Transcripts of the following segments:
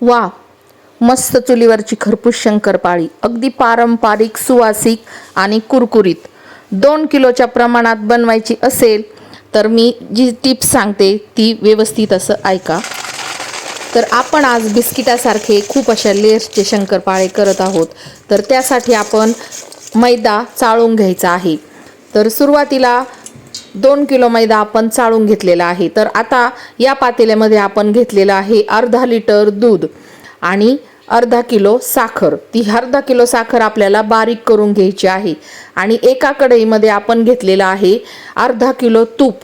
वा मस्त चुलीवरची खरपूस शंकरपाळी. अगदी पारंपरिक सुवासिक आणि कुरकुरीत. दोन किलोच्या प्रमाणात बनवायची असेल तर मी जी टिप्स सांगते ती व्यवस्थित असं ऐका. तर आपण आज बिस्किटासारखे खूप अशा लेअर्सचे शंकरपाळे करत आहोत. तर त्यासाठी आपण मैदा चाळून घ्यायचा आहे. तर सुरुवातीला दोन किलो मैदा आपण चाळून घेतलेला आहे. तर आता या पातेल्यामध्ये आपण घेतलेलं आहे अर्धा लिटर दूध आणि अर्धा किलो साखर. ती अर्धा किलो साखर आपल्याला बारीक करून घ्यायची आहे. आणि एका कढईमध्ये आपण घेतलेलं आहे अर्धा किलो तूप.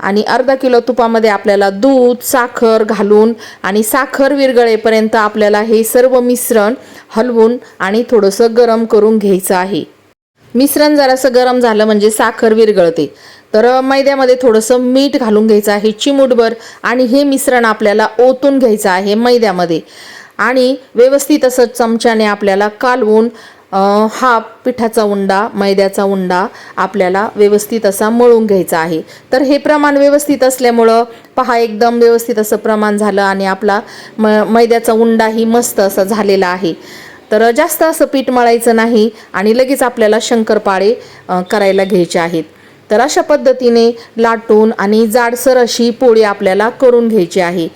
आणि अर्धा किलो तुपामध्ये आपल्याला दूध साखर घालून आणि साखर विरघळेपर्यंत आपल्याला हे सर्व मिश्रण हलवून आणि थोडंसं गरम करून घ्यायचं आहे. मिश्रण जरासं गरम झालं म्हणजे साखर विरघळते. तर मैद्यामध्ये थोडंसं मीठ घालून घ्यायचं आहे चिमूटभर आणि हे मिश्रण आपल्याला ओतून घ्यायचं आहे मैद्यामध्ये. आणि व्यवस्थित असं चमच्याने आपल्याला कालवून हा पिठाचा उंडा मैद्याचा उंडा आपल्याला व्यवस्थित असा मळून घ्यायचा आहे. तर हे प्रमाण व्यवस्थित असल्यामुळं पहा एकदम व्यवस्थित असं प्रमाण झालं आणि आपला म मैद्याचा उंडाही मस्त असा झालेला आहे. तर जास्त असं पीठ मळायचं नाही आणि लगेच आपल्याला शंकरपाळे करायला घ्यायचे आहेत. तर अशा पद्धतीने लाटून आणि जाडसर अशी पोळी आपल्याला करून घ्यायची आहे.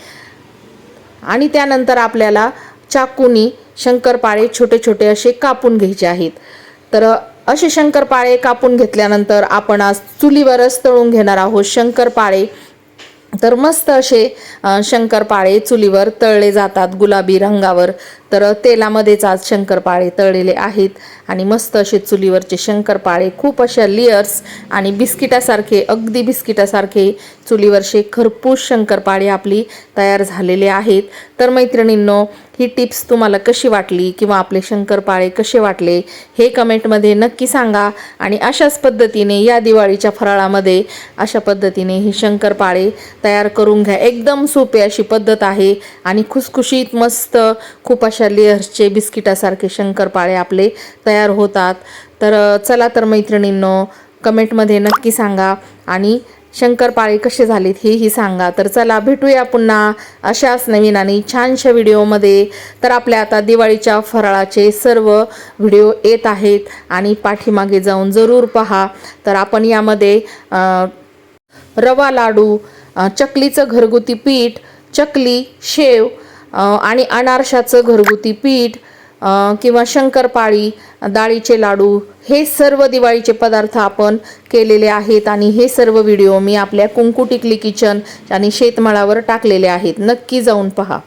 आणि त्यानंतर आपल्याला चाकूनी शंकरपाळे छोटे छोटे असे कापून घ्यायचे आहेत. तर असे शंकरपाळे कापून घेतल्यानंतर आपण आज चुलीवरच तळून घेणार आहोत शंकरपाळे. तर मस्त असे शंकरपाळे चुलीवर तळले जातात गुलाबी रंगावर. तर तेलामध्येच आज शंकरपाळे तळलेले आहेत. आणि मस्त असे चुलीवरचे शंकरपाळे खूप अशा लिअर्स आणि बिस्किटासारखे अगदी बिस्किटासारखे चुलीवरचे खरपूस शंकरपाळे आपली तयार झालेले आहेत. तर मैत्रिणींनो ही टिप्स तुम्हाला कशी वाटली किंवा आपले शंकरपाळे कसे वाटले हे कमेंटमध्ये नक्की सांगा. आणि अशाच पद्धतीने या दिवाळीच्या फराळामध्ये अशा पद्धतीने ही शंकरपाळे तयार करून घ्या. एकदम सोपी अशी पद्धत आहे आणि खुसखुशीत मस्त खूप अशा लेअर्सचे बिस्किटासारखे शंकरपाळे आपले तयार होतात. तर चला तर मैत्रिणींनो कमेंटमध्ये नक्की सांगा आणि शंकरपाळे कसे झालेत हेही सांगा. तर चला भेटूया पुन्हा अशाच नवीन आणि छानशा व्हिडिओमध्ये. तर आपल्या आता दिवाळीच्या फराळाचे सर्व व्हिडिओ येत आहेत आणि पाठीमागे जाऊन जरूर पहा. तर आपण यामध्ये रवा लाडू चकलीचं घरगुती पीठ चकली शेव आणि अनारशाचं घरगुती पीठ किंवा शंकरपाळी डाळीचे लाडू हे सर्व दिवाळीचे पदार्थ आपण केलेले आहेत आणि हे सर्व व्हिडिओ मी आपल्या कुंकू टिकली किचन आणि शेतमाळावर टाकलेले आहेत. नक्की जाऊन पहा.